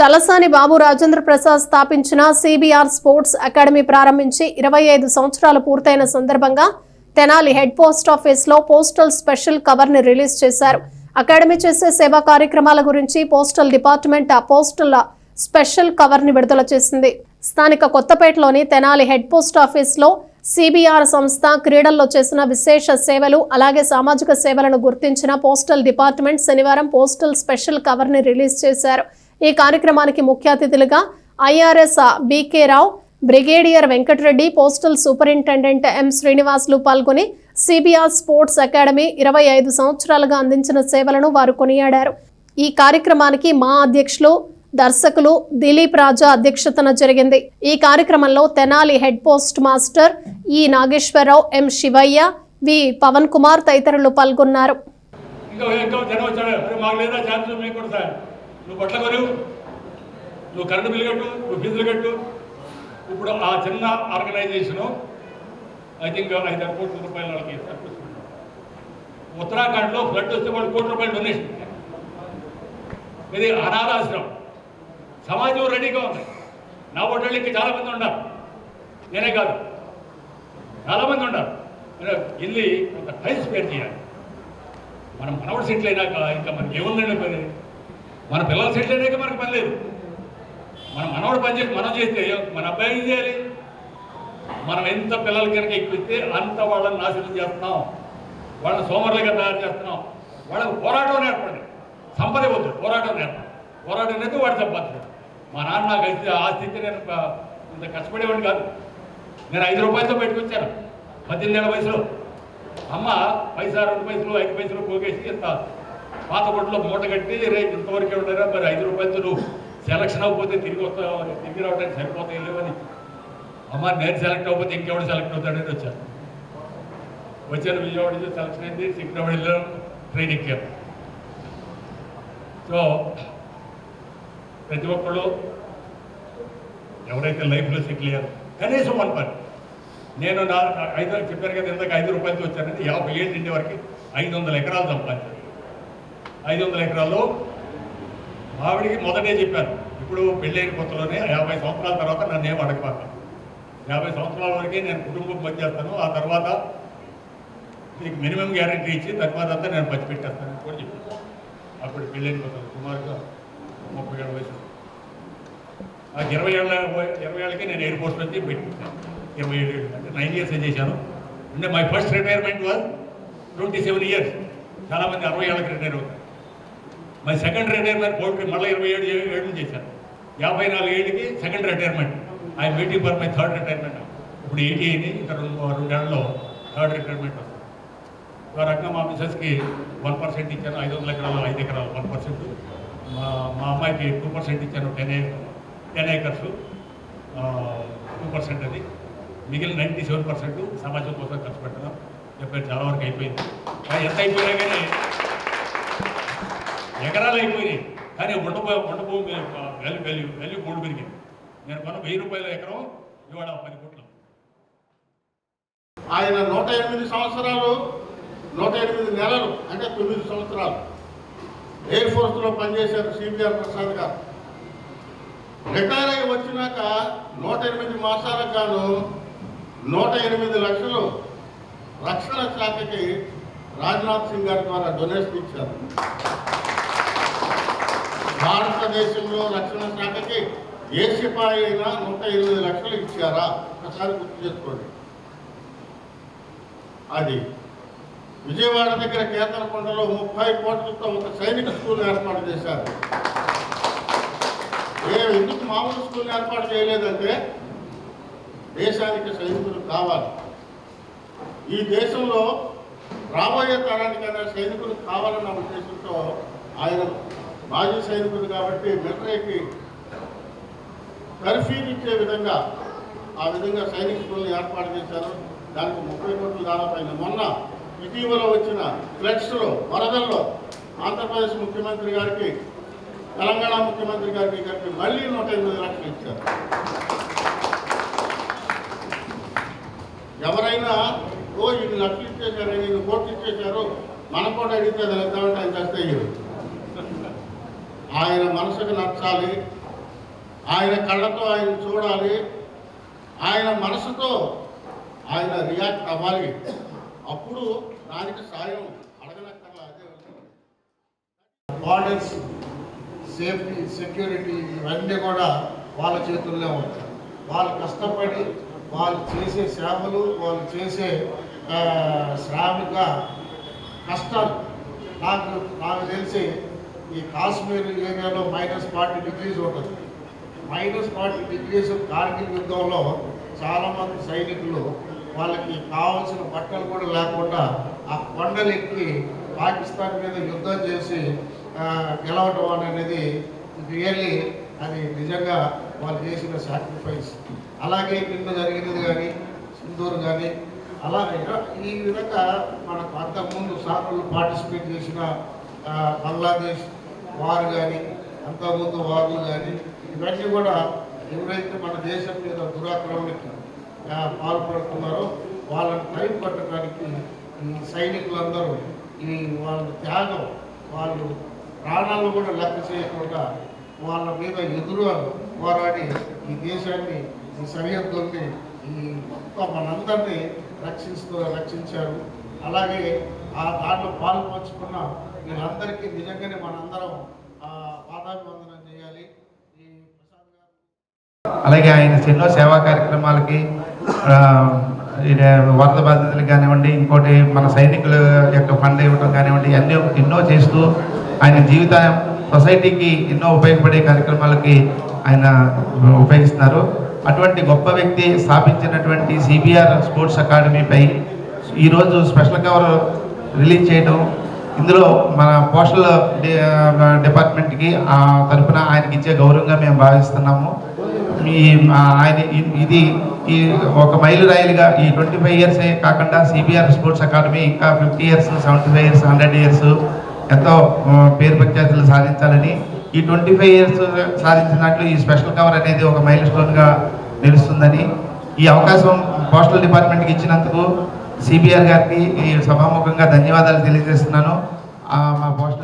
చలసాని బాబు రాజేంద్ర ప్రసాద్ స్థాపించిన CBR sports academy ప్రారంభించి ఇరవై ఐదు సంవత్సరాలు పూర్తయిన సందర్భంగా తెనాలి హెడ్ పోస్ట్ ఆఫీస్లో పోస్టల్ స్పెషల్ కవర్ని రిలీజ్ చేశారు. అకాడమీ చేసే సేవా కార్యక్రమాల గురించి పోస్టల్ డిపార్ట్మెంట్ ఆ పోస్టల్ స్పెషల్ కవర్ని విడుదల చేసింది. స్థానిక కొత్తపేటలోని తెనాలి హెడ్ పోస్ట్ ఆఫీస్లో సిబిఆర్ సంస్థ క్రీడల్లో చేసిన విశేష సేవలు అలాగే సామాజిక సేవలను గుర్తించిన పోస్టల్ డిపార్ట్మెంట్ శనివారం పోస్టల్ స్పెషల్ కవర్ని రిలీజ్ చేశారు. ఈ కార్యక్రమానికి ముఖ్య అతిథులుగా IRS B K Rao brigadier Venkatareddy postal superintendent M Srinivasulu పాల్గొని సిబిఆర్ స్పోర్ట్స్ అకాడమీ ఇరవై ఐదు సంవత్సరాలుగా అందించిన సేవలను వారు కొనియాడారు. ఈ కార్యక్రమానికి మా అధ్యక్షులు దర్శకులు దిలీప్ రాజా అధ్యక్షతన జరిగింది. ఈ కార్యక్రమంలో తెనాలి హెడ్ పోస్ట్ మాస్టర్ ఈ నాగేశ్వరరావు ఎం శివయ్య వి పవన్ కుమార్ తదితరులు పాల్గొన్నారు. నువ్వు బట్టలు కొను నువ్వు కరెంటు బిల్లు కట్టు నువ్వు ఫీజులు కట్టు. ఇప్పుడు ఆ చిన్న ఆర్గనైజేషను ఐ థింక్ ఐదు కోట్ల రూపాయల వాళ్ళకి సరిపోతుంది ఉత్తరాఖండ్లో ఫ్లడ్ వస్తే వాళ్ళు కోటి రూపాయలు డొనేషన్ ఇది అనాథాశ్రమం. సమాజం రెడీగా ఉంది. నా ఓటర్లు ఇంకా చాలా మంది ఉన్నారు. నేనే కాదు. చాలా మంది ఉన్నారు. వెళ్ళి కొంత టైం స్పెండ్ చేయాలి. మనం మనవడు సెటిల్ అయినాక ఇంకా మనకి ఏముందండి పని మన పిల్లలు సెటిల్ అయ్యాక మనకు పని లేదు. మన మనవాడు పని చేసి మనం చేస్తే మన అబ్బాయి ఏం చేయాలి? మనం ఎంత పిల్లల కనుక ఎక్కిస్తే అంత వాళ్ళని నాశనం చేస్తున్నాం. వాళ్ళని సోమరులుగా తయారు చేస్తున్నాం. వాళ్ళకి పోరాటం నేర్పండి. సంపద వద్దు పోరాటం నేర్పండి. పోరాటం అనేది వాడు సంపాదించాడు. మా నాన్న నాకు అయితే ఆ స్థితి నేను ఇంత కష్టపడేవాడిని కాదు. నేను ఐదు రూపాయలతో పెట్టుకొచ్చాను. పద్దెనిమిది ఏళ్ళ వయసులో. అమ్మ పైసా రెండు పైసలు ఐదు పైసలు పోగేసి ఇంత పాత కొట్లో మూట కట్టి రేపు ఇంతవరకే ఉండరా? మరి ఐదు రూపాయలతో నువ్వు సెలక్షన్ అవ్వకపోతే తిరిగి వస్తావు తిరిగి రావడానికి సరిపోతాయి లేవని. అమ్మ నేను సెలెక్ట్ అవ్వకపోతే ఇంకెవడు సెలెక్ట్ అవుతాడని వచ్చాను వచ్చాను విజయవాడ నుంచి సెలక్షన్ అయింది సికింద్రాబాద్ వెళ్ళాం ట్రైన్ ఎక్కాను సో ప్రతి ఒక్కళ్ళు ఎవరైతే లైఫ్లో సెటిల్ అయ్యారు కనీసం వన్ పని నేను నా నా ఐదు చెప్పాను కదా ఇందాక ఐదు రూపాయలతో వచ్చానంటే యాభై ఏళ్ళు నిండే వరకు ఐదు వందల ఎకరాలు సంపాదించాను. ఐదు వందల ఎకరాల్లో ఆవిడికి మొదటే చెప్పాను. ఇప్పుడు పెళ్ళైన కొత్తలోనే యాభై సంవత్సరాల తర్వాత నన్ను ఏం అడగబాక. యాభై సంవత్సరాల వరకే నేను కుటుంబం పనిచేస్తాను. ఆ తర్వాత నీకు మినిమం గ్యారంటీ ఇచ్చి తర్వాత అంతా నేను పచ్చిపెట్టేస్తాను అని కూడా చెప్పాను. అప్పుడు పెళ్ళైన కొత్తలు సుమారుగా ముప్పై ఏళ్ళ వయసు. ఆ ఇరవై ఏళ్ళ ఇరవై ఏళ్ళకి నేను ఎయిర్పోర్ట్ నుంచి పెట్టాను. ఇరవై ఏడు ఏళ్ళు అంటే నైన్ ఇయర్స్ చేశాను. అంటే my first retirement was twenty seven years చాలామంది అరవై ఏళ్ళకి రిటైర్ అవుతారు. మరి సెకండ్ రిటైర్మెంట్ పౌల్ట్రీ మళ్ళీ ఇరవై ఏడు ఏళ్ళు చేశాను యాభై నాలుగు ఏడుకి second retirement I waiting for my third retirement ఇప్పుడు ఎయిటీ అయింది ఇంకా రెండు రెండేళ్ళలో థర్డ్ రిటైర్మెంట్ వస్తుంది. ఆ రకంగా మా మిసెస్కి వన్ పర్సెంట్ ఇచ్చాను. ఐదు వందల ఎకరాలు ఐదు ఎకరాలు వన్ పర్సెంట్ మా మా అమ్మాయికి టూ పర్సెంట్ ఇచ్చాను ten ten acres two percent అది. మిగిలిన నైంటీ సెవెన్ పర్సెంట్ సమాజం కోసం ఖర్చు పెట్టడం. చెప్పారు చాలా వరకు అయిపోయింది. ఎంత అయిపోయినా కానీ ఎకరాలు అయిపోయినాయి. కానీ ఉండ ఉండ భూమి వాల్యూ వాల్యూ వాల్యూ మూడు పెరిగింది. నేను కొన్న వెయ్యి రూపాయల ఎకరం ఇవాళ పది కోట్లు. ఆయన నూట ఎనిమిది సంవత్సరాలు నూట ఎనిమిది నెలలు అంటే తొమ్మిది సంవత్సరాలు ఎయిర్ ఫోర్స్లో పనిచేశారు సిబిఆర్ ప్రసాద్ గారు. రిటైర్ అయి వచ్చినాక నూట ఎనిమిది మాసాలకు గాను నూట ఎనిమిది లక్షలు రక్షణ శాఖకి రాజ్నాథ్ సింగ్ గారి ద్వారా డొనేషన్ ఇచ్చారు. భారతదేశంలో రక్షణ శాఖకి ఏ సిపాయి అయినా నూట ఇరవై లక్షలు ఇచ్చారా? ఒకసారి గుర్తు చేసుకోండి. అది విజయవాడ దగ్గర కేతనకొండలో ముప్పై కోట్లతో ఒక సైనిక స్కూల్ ఏర్పాటు చేశారు. ఏ ఎందుకు మామూలు స్కూల్ ఏర్పాటు చేయలేదంటే దేశానికి సైనికులు కావాలి. ఈ దేశంలో రాబోయే తరానికైనా సైనికులు కావాలన్న ఉద్దేశంతో ఆయన మాజీ సైనికులు కాబట్టి మిలిటరీకి తర్ఫీదు ఇచ్చే విధంగా ఆ విధంగా సైనిక స్కూల్ని ఏర్పాటు చేశారు. దానికి ముప్పై కోట్ల దాదాపు మొన్న ఇటీవల వచ్చిన ఫ్లడ్స్లో వరదల్లో ఆంధ్రప్రదేశ్ ముఖ్యమంత్రి గారికి తెలంగాణ ముఖ్యమంత్రి గారికి గారికి మళ్ళీ నూట ఎనిమిది లక్షలు ఇచ్చారు. ఎవరైనా ఓ ఇన్ని లక్షలు ఇచ్చేశారు ఇన్ని కోట్లు ఇచ్చేశారు మనం కూడా అడిగితే అది ఇద్దామంటే ఆయన చేస్తే ఆయన మనసుకు నచ్చాలి. ఆయన కళ్ళతో ఆయన చూడాలి. ఆయన మనసుతో ఆయన రియాక్ట్ అవ్వాలి. అప్పుడు దానికి సాయం అడగనక్కర్లా. అదే బార్డర్స్ సేఫ్టీ సెక్యూరిటీ ఇవన్నీ కూడా వాళ్ళ చేతుల్లో ఉంటాయి. వాళ్ళు కష్టపడి వాళ్ళు చేసే సేవలు వాళ్ళు చేసే శ్రామిక కష్టాలు నాకు నాకు తెలిసి ఈ కాశ్మీర్ ఏరియాలో మైనస్ ఫార్టీ డిగ్రీస్ ఉంటుంది. మైనస్ ఫార్టీ డిగ్రీస్ కార్గిల్ యుద్ధంలో చాలామంది సైనికులు వాళ్ళకి కావాల్సిన బట్టలు కూడా లేకుండా ఆ కొండలు ఎక్కి పాకిస్తాన్ మీద యుద్ధం చేసి గెలవటం అనేది రియల్లీ అది నిజంగా వాళ్ళు చేసిన సాక్రిఫైస్ అలాగే నిన్న జరిగినది కానీ సింధూర్ కానీ అలా ఈ విధంగా మనకు అంతకుముందు సార్లు పార్టిసిపేట్ చేసిన బంగ్లాదేశ్ వారు కానీ అంతకుముందు వార్లు కానీ ఇవన్నీ కూడా ఎవరైతే మన దేశం మీద దురాక్రమణకి పాల్పడుతున్నారో వాళ్ళని టైం పట్టడానికి ఈ సైనికులందరూ ఈ వాళ్ళ త్యాగం వాళ్ళు ప్రాణాలు కూడా లెక్క చేయకుండా వాళ్ళ మీద ఎదురు పోరాడి ఈ దేశాన్ని ఈ సరిహద్దుల్ని ఈ మొత్తం మనందరినీ రక్షిస్తూ రక్షించారు. అలాగే ఆ దాంట్లో పాల్పంచుకున్న వీళ్ళందరికీ నిజంగానే మనందరం పాదాభివందనం చేయాలి. అలాగే ఆయన ఎన్నో సేవా కార్యక్రమాలకి వరద బాధితులు కానివ్వండి ఇంకోటి మన సైనికుల యొక్క ఫండ్ ఇవ్వడం కానివ్వండి అన్నీ ఎన్నో చేస్తూ ఆయన జీవిత సొసైటీకి ఎన్నో ఉపయోగపడే కార్యక్రమాలకి ఆయన ఉపయోగిస్తున్నారు. అటువంటి గొప్ప వ్యక్తి స్థాపించినటువంటి సిబిఆర్ స్పోర్ట్స్ అకాడమీపై ఈరోజు స్పెషల్ కవర్ రిలీజ్ చేయడం ఇందులో మన పోస్టల్ డిపార్ట్మెంట్కి ఆ తరపున ఆయనకి ఇచ్చే గౌరవంగా మేము భావిస్తున్నాము. మీ ఆయన ఇది ఈ ఒక మైలు మైలురాయిలుగా ఈ ట్వంటీ ఫైవ్ ఇయర్సే కాకుండా సిబిఆర్ స్పోర్ట్స్ అకాడమీ ఇంకా fifty years seventy five years hundred years ఎంతో పేరు ప్రఖ్యాతులు సాధించాలని ఈ ట్వంటీ ఫైవ్ ఇయర్స్ సాధించినట్లు ఈ స్పెషల్ కవర్ అనేది ఒక మైల్ స్టోన్గా నిలుస్తుందని ఈ అవకాశం పోస్టల్ డిపార్ట్మెంట్కి ఇచ్చినందుకు సిబిఆర్ గారికి ఈ సభాముఖంగా ధన్యవాదాలు తెలియజేస్తున్నాను. మా పోస్ట్